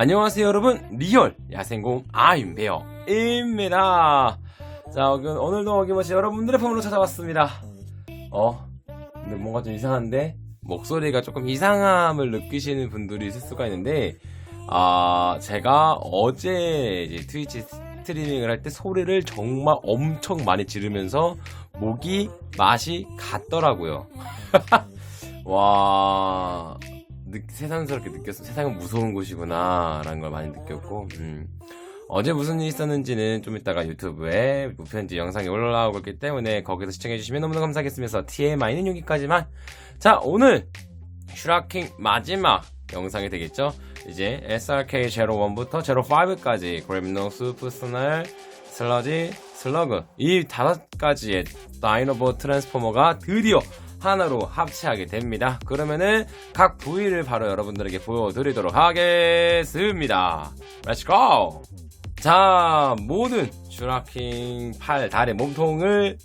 안녕하세요 여러분. 리얼 야생공 아임베어입니다. 자 오늘- 오늘도 어김없이 여러분들의 폰으로 찾아왔습니다. 어 근데 뭔가 좀 이상한데? 목소리가 조금 이상함을 느끼시는 분들이 있을 수가 있는데 아 제가 어제 이제 트위치 스트리밍을 할 때 소리를 정말 엄청 많이 지르면서 목이 맛이 갔더라고요. 와 느- 세상스럽게 느꼈어. 세상은 무서운 곳이구나. 라는 걸 많이 느꼈고, 음. 어제 무슨 일이 있었는지는 좀 이따가 유튜브에 무편지 영상이 올라오고 있기 때문에 거기서 시청해주시면 너무너무 감사하겠습니다. TMI는 여기까지만. 자, 오늘 슈라킹 마지막 영상이 되겠죠? 이제 SRK01부터 05까지 그램노 수프스널 슬러지 슬러그 이 다섯 가지의 다이노보 트랜스포머가 드디어 하나로 합체하게 됩니다. 그러면은 각 부위를 바로 여러분들에게 보여드리도록 하겠습니다. Let's go! 자, 모든 슈라킹 팔, 다리, 몸통을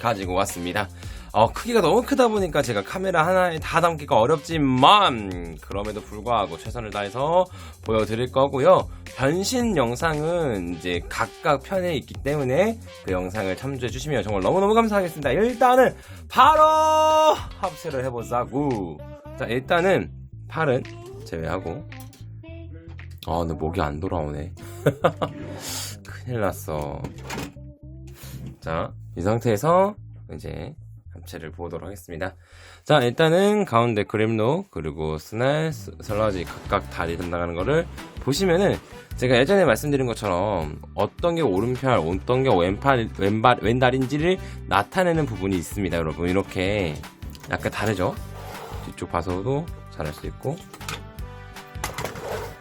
가지고 왔습니다. 어, 크기가 너무 크다 보니까 제가 카메라 하나에 다 담기가 어렵지만, 그럼에도 불구하고 최선을 다해서 보여드릴 거고요. 변신 영상은 이제 각각 편에 있기 때문에 그 영상을 참조해 주시면 정말 너무너무 감사하겠습니다. 일단은 바로 합체를 해보자고. 자, 일단은 팔은 제외하고. 아, 근데 목이 안 돌아오네. 큰일 났어. 자, 이 상태에서 이제 합체를 보도록 하겠습니다. 자, 일단은 가운데 그림로 그리고 스날, 스- 슬러지 각각 다리 등나가는 거를 보시면은 제가 예전에 말씀드린 것처럼 어떤 게 오른팔, 어떤 게 왼팔, 왼발, 왼다리인지를 나타내는 부분이 있습니다, 여러분. 이렇게 약간 다르죠? 뒤쪽 봐서도 잘알수 있고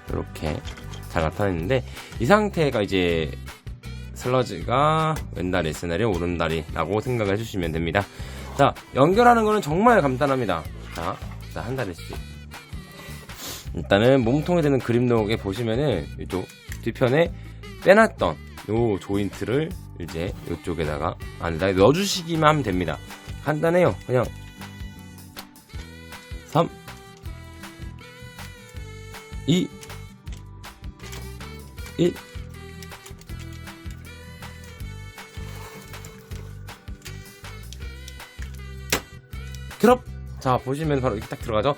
이렇게 잘 나타내는데 이 상태가 이제 슬러지가 왼다리, 스날이 오른다리라고 생각을 해주시면 됩니다. 자, 연결하는 거는 정말 간단합니다. 자, 자, 한 다리씩. 일단은 몸통에 되는 그립록에 보시면은 이쪽 뒤편에 빼놨던 요 조인트를 이제 이쪽에다가 안에다 넣어주시기만 하면 됩니다. 간단해요. 그냥 3 2 1 그럼 자 보시면 바로 이렇게 딱 들어가죠.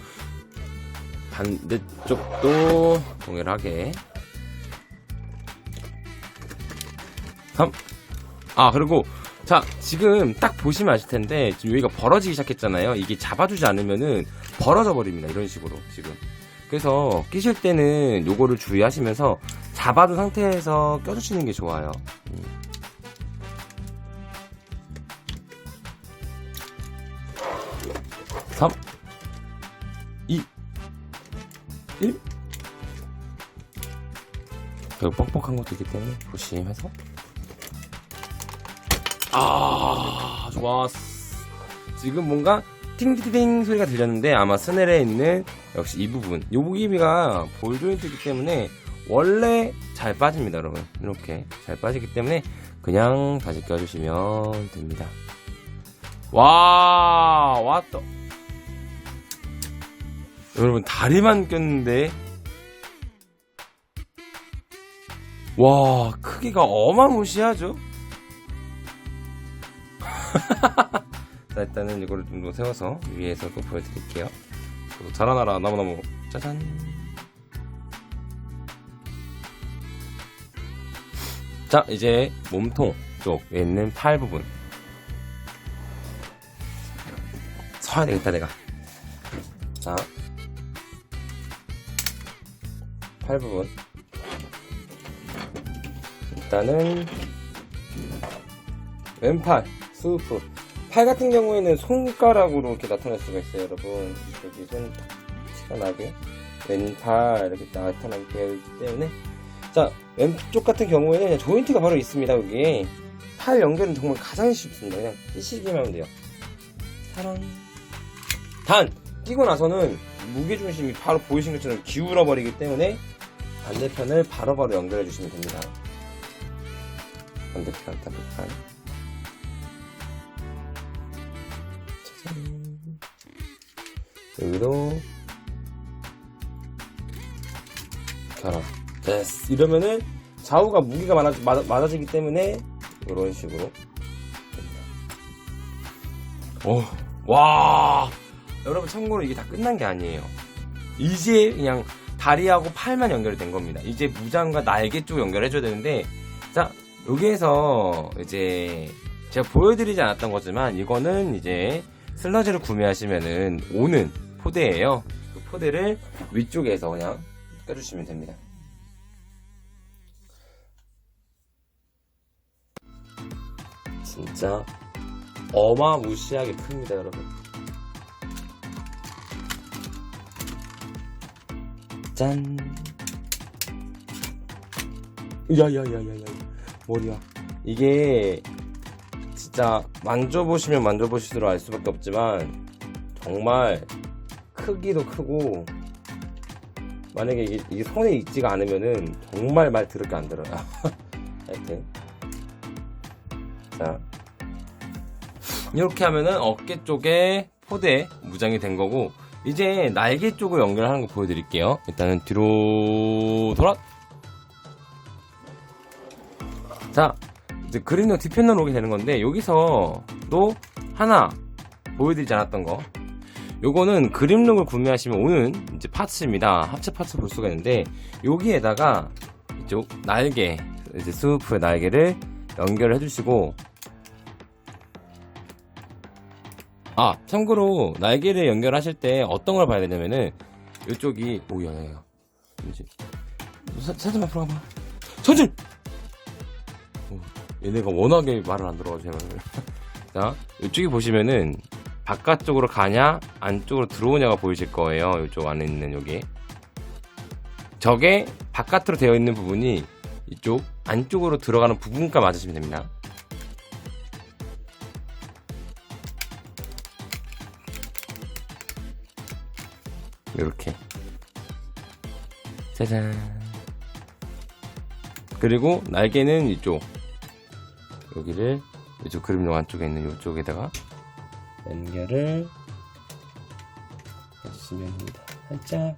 반대쪽도 동일하게. 3. 아 그리고 자 지금 딱 보시면 아실 텐데 지금 여기가 벌어지기 시작했잖아요. 이게 잡아주지 않으면은 벌어져 버립니다. 이런 식으로 지금. 그래서 끼실 때는 요거를 주의하시면서 잡아둔 상태에서 껴주시는 게 좋아요 1 그리고 뻑뻑한 것도 있기 때문에 조심해서. 아 좋았어. 지금 뭔가 팅팅팅 소리가 들렸는데 아마 스넬에 있는 역시 이 부분. 요 무기비가 볼 조인트이기 때문에 원래 잘 빠집니다 여러분. 이렇게 잘 빠지기 때문에 그냥 다시 껴주시면 됩니다. 와 왔다 여러분 다리만 꼈는데. 와 크기가 어마무시하죠? 자 일단은 이거를 좀 더 세워서 위에서 또 보여드릴게요. 또 자라나라 나무나무. 짜잔. 자 이제 몸통 쪽에 있는 팔 부분. 서야 되겠다 내가 8부분. 일단은 왼팔 수우프. 팔 같은 경우에는 손가락으로 이렇게 나타날 수가 있어요 여러분. 여기 손 티가 나게. 왼팔 이렇게 나타나게 되어 있기 때문에. 자 왼쪽 같은 경우에는 조인트가 바로 있습니다 여기. 팔 연결은 정말 가장 쉽습니다. 그냥 끼시기만 하면 돼요. 사랑. 단! 끼고 나서는 무게중심이 바로 보이신 것처럼 기울어 버리기 때문에 반대편을 바로바로 연결해 주시면 됩니다. 반대편, 반대편. 짜잔. 여기도 것처럼 됐어 이러면은 좌우가 무게가 많아, 맞아, 맞아지기 때문에 이런 식으로 됩니다. 오, 와 여러분 참고로 이게 다 끝난 게 아니에요 이제 그냥 다리하고 팔만 연결이 된 겁니다. 이제 무장과 날개 쪽 연결해줘야 되는데 자 여기에서 이제 제가 보여드리지 않았던 거지만 이거는 이제 슬러지를 구매하시면은 오는 포대예요. 그 포대를 위쪽에서 그냥 껴주시면 됩니다. 진짜 어마무시하게 큽니다 여러분 짠. 야야야야야. 머리야. 이게 진짜 만져보시면 만져보실수록 알 수밖에 없지만 정말 크기도 크고 만약에 이게, 이게 손에 익지가 않으면은 정말 말 들을 게 안 들어요 하여튼. 자. 이렇게 하면은 어깨 쪽에 포대 무장이 된 거고 이제 날개 쪽을 연결하는 거 보여드릴게요. 일단은 뒤로 돌아. 자 이제 그림도 뒤편으로 오게 되는 건데 여기서도 하나 보여드리지 않았던 거. 요거는 그림룩을 구매하시면 오는 이제 파츠입니다. 합체 파츠 볼 수가 있는데 여기에다가 이쪽 날개 이제 스우프의 날개를 연결해 주시고 아 참고로 날개를 연결하실 때 어떤 걸 봐야 되냐면은 이쪽이 오야야야. 이제 사- 살짝 앞으로 가봐. 전진! 어, 얘네가 워낙에 말을 안 들어가지고 자 이쪽이 보시면은 바깥쪽으로 가냐 안쪽으로 들어오냐가 보이실 거예요. 이쪽 안에 있는 여기. 저게 바깥으로 되어 있는 부분이 이쪽 안쪽으로 들어가는 부분과 맞으시면 됩니다 이렇게. 짜잔. 그리고 날개는 이쪽. 여기를 이쪽 그림용 안쪽에 있는 이쪽에다가 연결을 해주시면 됩니다. 살짝.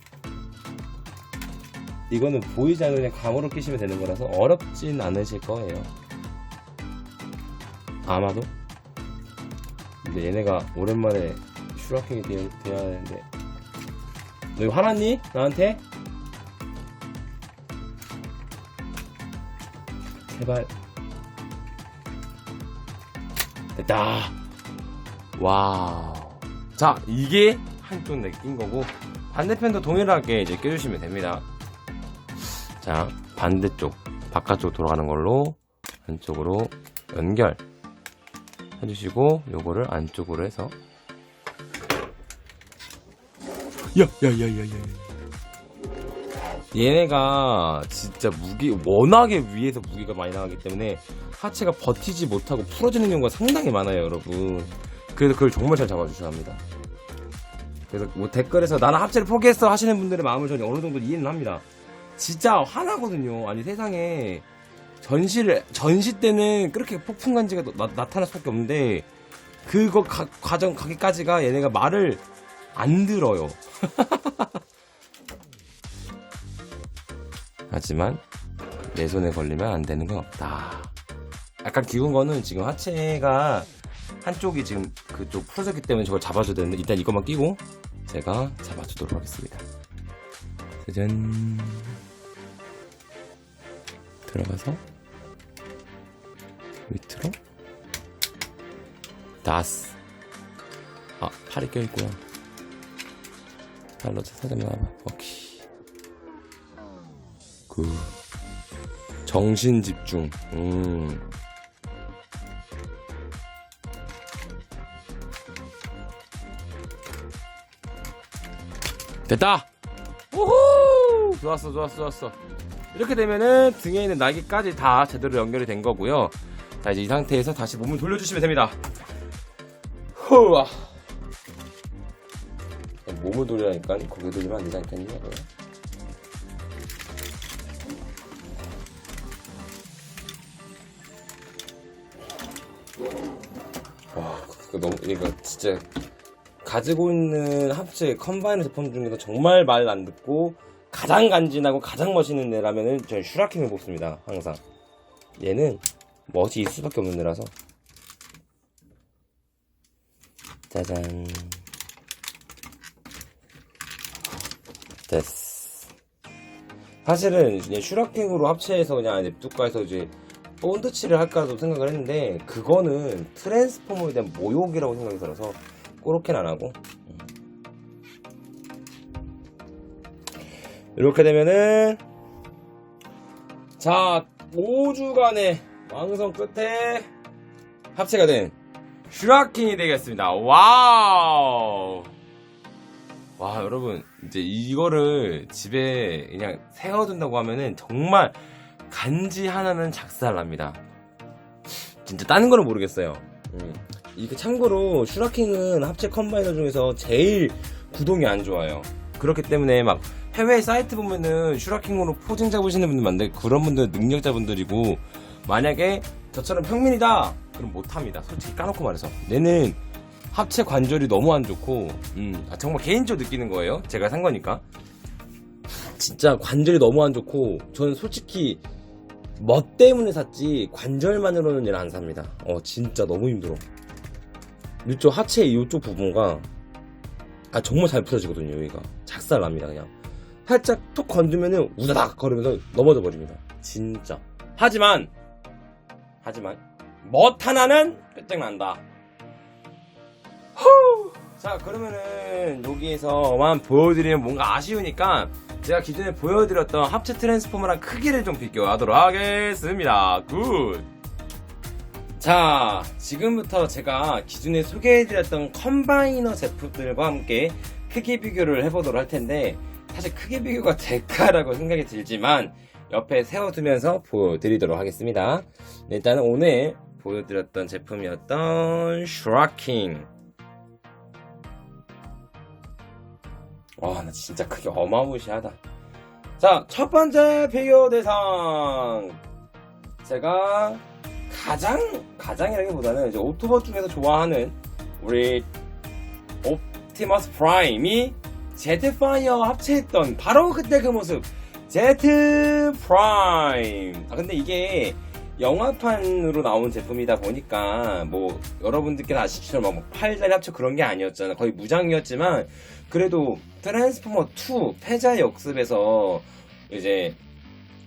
이거는 보이지 않는 그냥 감으로 끼시면 되는 거라서 어렵진 않으실 거예요. 아마도. 근데 얘네가 오랜만에 슈라킹이 되어, 되어야 되는데 너 이거 화났니? 나한테? 제발 됐다 와우 자 이게 한쪽 내낀 거고 반대편도 동일하게 이제 껴주시면 됩니다 자 반대쪽 바깥쪽 돌아가는 걸로 안쪽으로 연결 해주시고 요거를 안쪽으로 해서 야야야야야. 얘네가 진짜 무게 워낙에 위에서 무게가 많이 나가기 때문에 하체가 버티지 못하고 풀어지는 경우가 상당히 많아요 여러분. 그래서 그걸 정말 잘 잡아주셔야 합니다. 그래서 뭐 댓글에서 나는 합체를 포기했어 하시는 분들의 마음을 저는 어느 정도 이해는 합니다. 진짜 화나거든요. 아니 세상에. 전시를 전시 때는 그렇게 폭풍 간지가 나, 나타날 수밖에 없는데 그거 가, 과정 가기까지가 얘네가 말을 안 들어요 하지만 내 손에 걸리면 안 되는 건 없다. 약간 기운 거는 지금 하체가 한쪽이 지금 그쪽 풀어졌기 때문에 저걸 잡아줘야 되는데 일단 이것만 끼고 제가 잡아주도록 하겠습니다. 짜잔. 들어가서 밑으로 다스. 아 팔이 껴있구나. 팔로 살짝 나와봐. 오케이. 그 정신 집중. 음. 됐다. 우후! 좋았어, 좋았어, 좋았어. 이렇게 되면은 등에 있는 날개까지 다 제대로 연결이 된 거고요. 자, 이제 이 상태에서 다시 몸을 돌려주시면 됩니다. 후아. 몸을 돌리라니까 고개 돌리면 안 되지 않겠냐고요. 와, 그거 너무, 이거 진짜, 가지고 있는 합체 컴바이너 제품 중에서 정말 말 안 듣고, 가장 간지나고 가장 멋있는 애라면은 저는 슈라킹을 뽑습니다. 항상. 얘는 멋이 있을 수밖에 없는 애라서. 짜잔. 됐어. 사실은 이제 슈라킹으로 합체해서 그냥 해서 이제 본드치를 할까도 생각을 했는데 그거는 트랜스포머에 대한 모욕이라고 생각이 들어서 그렇게는 안 하고. 이렇게 되면은 자 5주간의 왕성 끝에 합체가 된 슈라킹이 되겠습니다. 와우 와 여러분 이제 이거를 집에 그냥 세워둔다고 하면은 정말 간지 하나는 작살납니다. 진짜 다른 거는 모르겠어요. 음. 이게 참고로 슈라킹은 합체 컴바이너 중에서 제일 구동이 안 좋아요. 그렇기 때문에 막 해외 사이트 보면은 슈라킹으로 포징 잡으시는 분들 많은데 그런 분들 능력자분들이고 만약에 저처럼 평민이다! 그럼 못합니다. 솔직히 까놓고 말해서. 얘는 합체 관절이 너무 안 좋고 음, 아, 정말 개인적으로 느끼는 거예요? 제가 산 거니까. 진짜 관절이 너무 안 좋고 저는 솔직히 멋 때문에 샀지 관절만으로는 얘는 안 삽니다. 어 진짜 너무 힘들어. 이쪽 하체 이쪽 부분과 아 정말 잘 부서지거든요 여기가. 작살 납니다 그냥. 살짝 톡 건드면은 우다닥 거리면서 넘어져 버립니다. 진짜. 하지만 하지만 멋 하나는 끝장난다. 후! 자 그러면은 여기에서만 보여드리면 뭔가 아쉬우니까 제가 기존에 보여드렸던 합체 트랜스포머랑 크기를 좀 비교하도록 하겠습니다 굿 자, 지금부터 제가 기존에 소개해드렸던 컴바이너 제품들과 함께 크기 비교를 해보도록 할 텐데, 사실 크기 비교가 될까라고 생각이 들지만, 옆에 세워두면서 보여드리도록 하겠습니다. 네, 일단은 오늘 보여드렸던 제품이었던 슈라킹. 와, 나 진짜 크기 어마무시하다. 자, 첫 번째 비교 대상. 제가 가장 가장이라기보다는 이제 오토버 중에서 좋아하는 우리 옵티머스 프라임이 제트 파이어 합체했던 바로 그때 그 모습 제트 프라임 아 근데 이게 영화판으로 나온 제품이다 보니까 뭐 여러분들께서 아시처럼 막 팔다리 합체 그런 게 아니었잖아 거의 무장이었지만 그래도 트랜스포머 2 패자의 역습에서 이제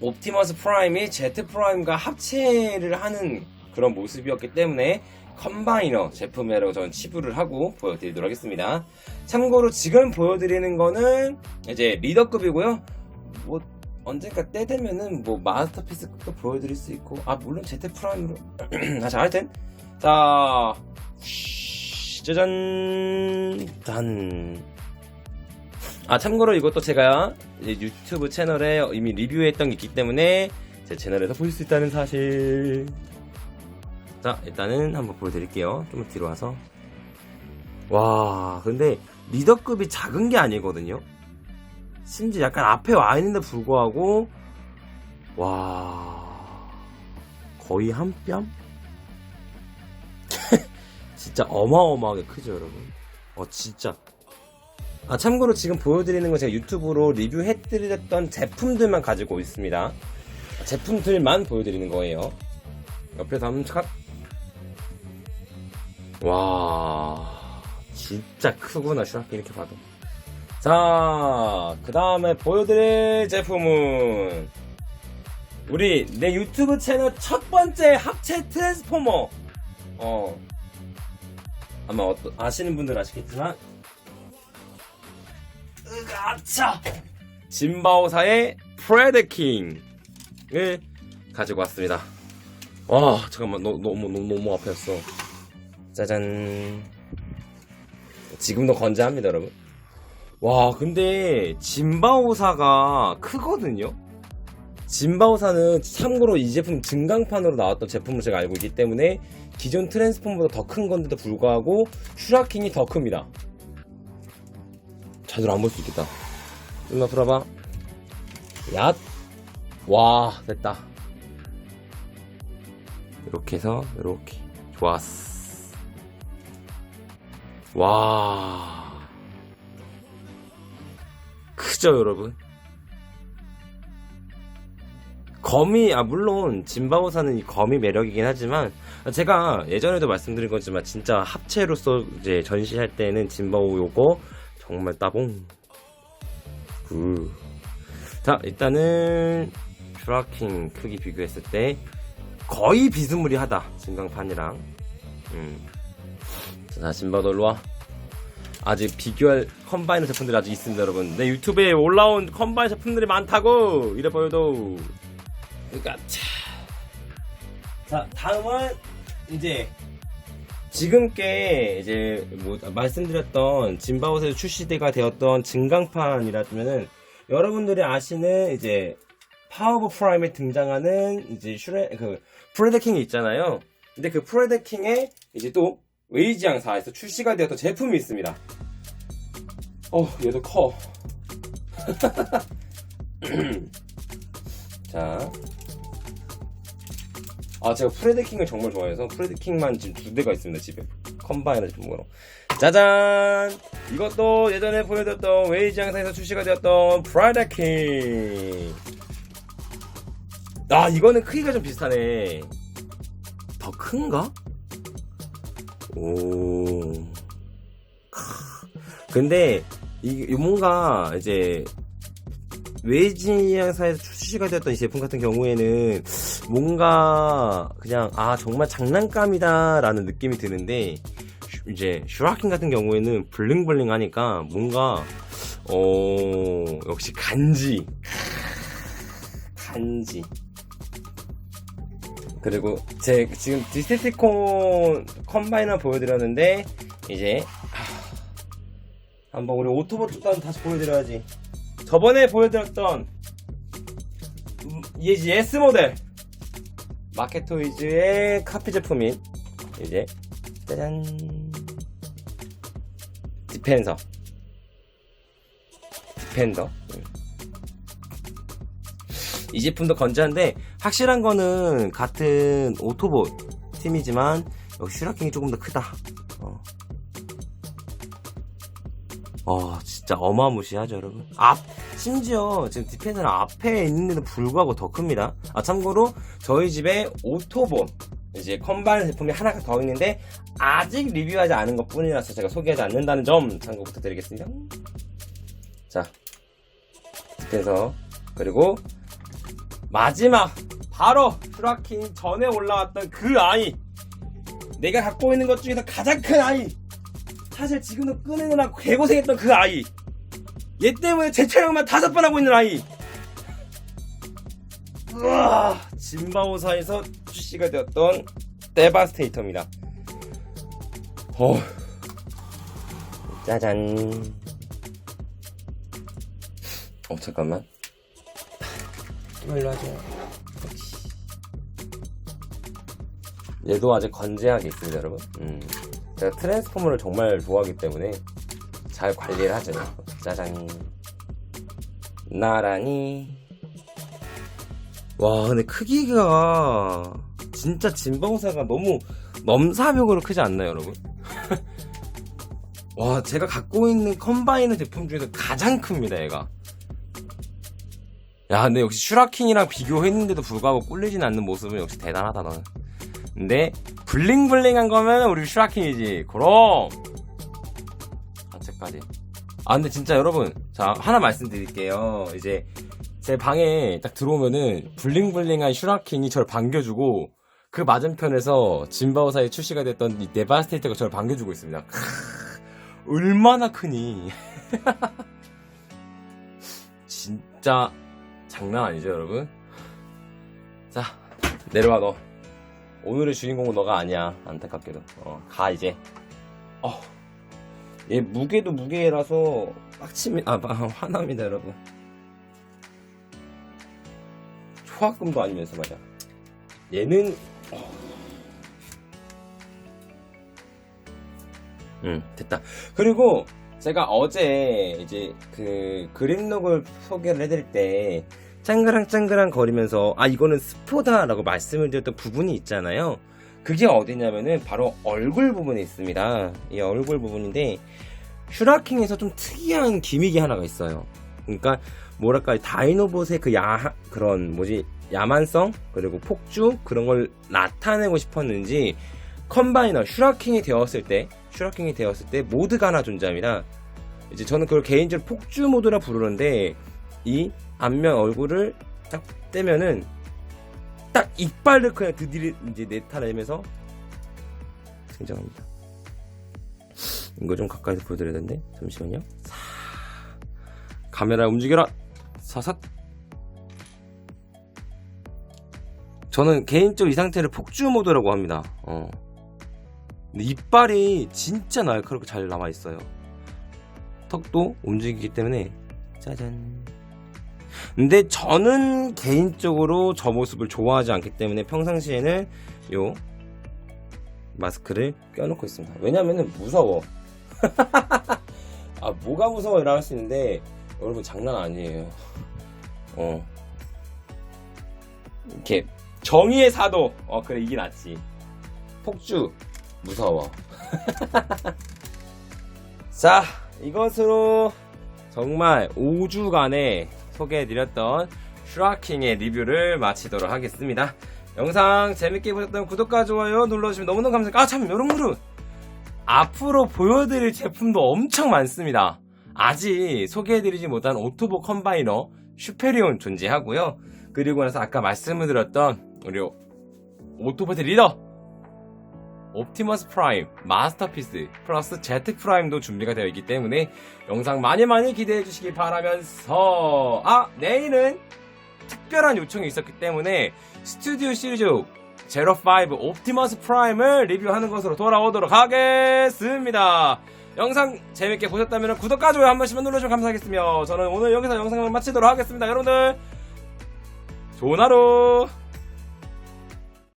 옵티머스 프라임이 제트 프라임과 합체를 하는 그런 모습이었기 때문에 컴바이너 제품이라고 저는 치부를 하고 보여드리도록 하겠습니다. 참고로 지금 보여드리는 거는 이제 리더급이고요. 뭐 언젠가 때 되면은 뭐 마스터피스급도 보여드릴 수 있고 아 물론 제트 프라임으로 자 하여튼 자 짜잔 단 아 참고로 이것도 제가 이제 유튜브 채널에 이미 리뷰했던 게 있기 때문에 제 채널에서 보실 수 있다는 사실. 자 일단은 한번 보여드릴게요. 좀 뒤로 와서. 와 근데 리더급이 작은 게 아니거든요. 심지어 약간 앞에 와 있는데 불구하고 와 거의 한 뼘? 진짜 어마어마하게 크죠 여러분? 어 진짜 아, 참고로 지금 보여드리는 건 제가 유튜브로 리뷰해드렸던 제품들만 가지고 있습니다. 제품들만 보여드리는 거예요. 옆에서 한번 컷. 와, 진짜 크구나, 슈라키 이렇게 봐도. 자, 그 다음에 보여드릴 제품은, 우리 내 유튜브 채널 첫 번째 합체 트랜스포머. 어, 아마 아시는 분들 아시겠지만, 으가차! 진바오사의 프레드킹을 가지고 왔습니다. 와, 잠깐만, 너, 너무, 너무, 너무 아팠어. 짜잔. 지금도 건재합니다, 여러분. 와, 근데, 진바오사가 크거든요? 진바오사는 참고로 이 제품 증강판으로 나왔던 제품을 제가 알고 있기 때문에 기존 트랜스폼보다 더 큰 건데도 불구하고 슈라킹이 더 큽니다. 제대로 안 볼 수 있겠다. 일로 풀어봐. 얏. 와, 됐다. 이렇게 해서, 이렇게. 좋았어. 와. 크죠, 여러분? 검이 아 물론 짐바오사는 이 검이 매력이긴 하지만 제가 예전에도 말씀드린 거지만 진짜 합체로서 이제 전시할 때는 짐바오 요거 정말 따봉 그. 자 일단은 슈라킹 크기 비교했을 때 거의 비스무리하다 진강판이랑 음. 자 짐바도 일로 와 아직 비교할 컴바이너 제품들이 아직 있습니다 여러분 내 유튜브에 올라온 컴바인 제품들이 많다고 이래 보여도 그러니까 차. 자 다음은 이제 지금께 이제 뭐 말씀드렸던 짐바오에서 출시대가 되었던 증강판이라면은 여러분들이 아시는 이제 파워 오브 프라임에 등장하는 이제 슈레 그 프레데킹이 있잖아요. 근데 그 프레데킹에 이제 또 웨이지 양사에서 출시가 되었던 제품이 있습니다. 어, 얘도 커. 자. 아, 제가 프레데킹을 정말 좋아해서 프레데킹만 지금 두 대가 있습니다, 집에. 컴바이너 제품으로. 짜잔! 이것도 예전에 보여드렸던 웨이지 양사에서 출시가 되었던 프레데킹. 아, 이거는 크기가 좀 비슷하네. 더 큰가? 오. 근데 이 이 뭔가 이제 외지 양사에서 출시가 되었던 이 제품 같은 경우에는 뭔가 그냥 아 정말 장난감이다 라는 느낌이 드는데 슈- 이제 슈라킹 같은 경우에는 블링블링 하니까 뭔가 어 역시 간지. 간지. 그리고 제 지금 디스티콘 컴바이너 보여드렸는데 이제 하, 한번 우리 쪽도 다시 보여드려야지 저번에 보여드렸던 음, 이제 S 모델 마켓토이즈의 카피 제품인 이제 짜잔 디펜서 디펜더 음. 이 제품도 건재한데 확실한 거는 같은 오토보 팀이지만 역시 슈라킹이 조금 더 크다. 어. 어, 진짜 어마무시하죠, 여러분. 앞, 심지어 지금 디펜서는 앞에 있는데도 불구하고 더 큽니다. 아, 참고로 저희 집에 오토보 이제 컴바인 제품이 하나가 더 있는데 아직 리뷰하지 않은 것 뿐이라서 제가 소개하지 않는다는 점 참고 부탁드리겠습니다. 자, 디펜서 그리고 마지막 바로 슈라킹 전에 올라왔던 그 아이 내가 갖고 있는 것 중에서 가장 큰 아이 사실 지금도 끊으느라 개고생했던 그 아이 얘 때문에 재촬영만 다섯 번 하고 있는 아이 우와 짐바오사에서 출시가 되었던 데바스테이터입니다 어 짜잔 어 잠깐만 일로 하죠. 얘도 아직 건재하게 있습니다, 여러분. 음. 제가 트랜스포머를 정말 좋아하기 때문에 잘 관리를 하죠. 짜잔. 나란히. 와, 근데 크기가 진짜 진방사가 너무 넘사벽으로 크지 않나요, 여러분? 와, 제가 갖고 있는 컴바이너 제품 중에서 가장 큽니다, 얘가. 야, 근데 역시 슈라킹이랑 비교했는데도 불구하고 꿀리진 않는 모습은 역시 대단하다, 너는. 근데, 블링블링한 거면 우리 슈라킹이지. 그럼! 자체까지. 아, 근데 진짜 여러분, 자, 하나 말씀드릴게요. 이제, 제 방에 딱 들어오면은, 블링블링한 슈라킹이 저를 반겨주고, 그 맞은편에서 진바오사에 출시가 됐던 이 네바스테이터가 저를 반겨주고 있습니다. 크으, 얼마나 크니. 진짜, 장난 아니죠, 여러분? 자, 내려와, 너. 오늘의 주인공은 너가 아니야. 안타깝게도. 어, 가, 이제. 어. 얘 무게도 무게라서 빡침이, 아, 아, 화납니다, 여러분. 초합금도 아니면서 말이야. 얘는, 어. 응, 됐다. 그리고, 제가 어제 이제 그 그림록을 소개를 해드릴 때 짱그랑짱그랑 거리면서 아 이거는 스포다 라고 말씀을 드렸던 부분이 있잖아요. 그게 어디냐면은 바로 얼굴 부분에 있습니다. 이 얼굴 부분인데 슈라킹에서 좀 특이한 기믹이 하나가 있어요. 그러니까 뭐랄까 다이노봇의 그 야 그런 뭐지 야만성 그리고 폭주 그런 걸 나타내고 싶었는지 컴바이너 슈라킹이 되었을 때 슈라킹이 되었을 때 모드가 하나 존재합니다. 이제 저는 그걸 개인적으로 폭주 모드라 부르는데 이 앞면 얼굴을 딱 떼면은 딱 이빨을 그냥 드디어 이제 내타내면서 등장합니다. 이거 좀 가까이서 보여드려야 되는데 잠시만요. 사... 카메라 움직여라. 사삿. 저는 개인적으로 이 상태를 폭주 모드라고 합니다. 어. 근데 이빨이 진짜 날카롭게 잘 남아 있어요. 턱도 움직이기 때문에 짜잔. 근데 저는 개인적으로 저 모습을 좋아하지 않기 때문에 평상시에는 요 마스크를 껴놓고 있습니다. 왜냐면은 무서워. 아 뭐가 무서워 이라 할 수 있는데 여러분 장난 아니에요. 어 이렇게 정의의 사도 어 그래 이게 낫지. 폭주 무서워. 자 이것으로 정말 5주간에 소개해드렸던 슈라킹의 리뷰를 마치도록 하겠습니다. 영상 재밌게 보셨다면 구독과 좋아요 눌러주시면 너무너무 감사합니다. 아, 참, 여러분들! 앞으로 보여드릴 제품도 엄청 많습니다. 아직 소개해드리지 못한 오토보 컴바이너 슈페리온 존재하고요. 그리고 나서 아까 말씀을 드렸던 우리 오토보트 리더 옵티머스 프라임, 마스터피스, 플러스 제트 프라임도 준비가 되어 있기 때문에 영상 많이 많이 기대해 주시기 바라면서 아 내일은 특별한 요청이 있었기 때문에 스튜디오 시리즈 제로5 옵티머스 프라임을 리뷰하는 것으로 돌아오도록 하겠습니다. 영상 재밌게 보셨다면 구독과 좋아요 한 번씩만 눌러주시면 감사하겠으며 저는 오늘 여기서 영상을 마치도록 하겠습니다. 여러분들 좋은 하루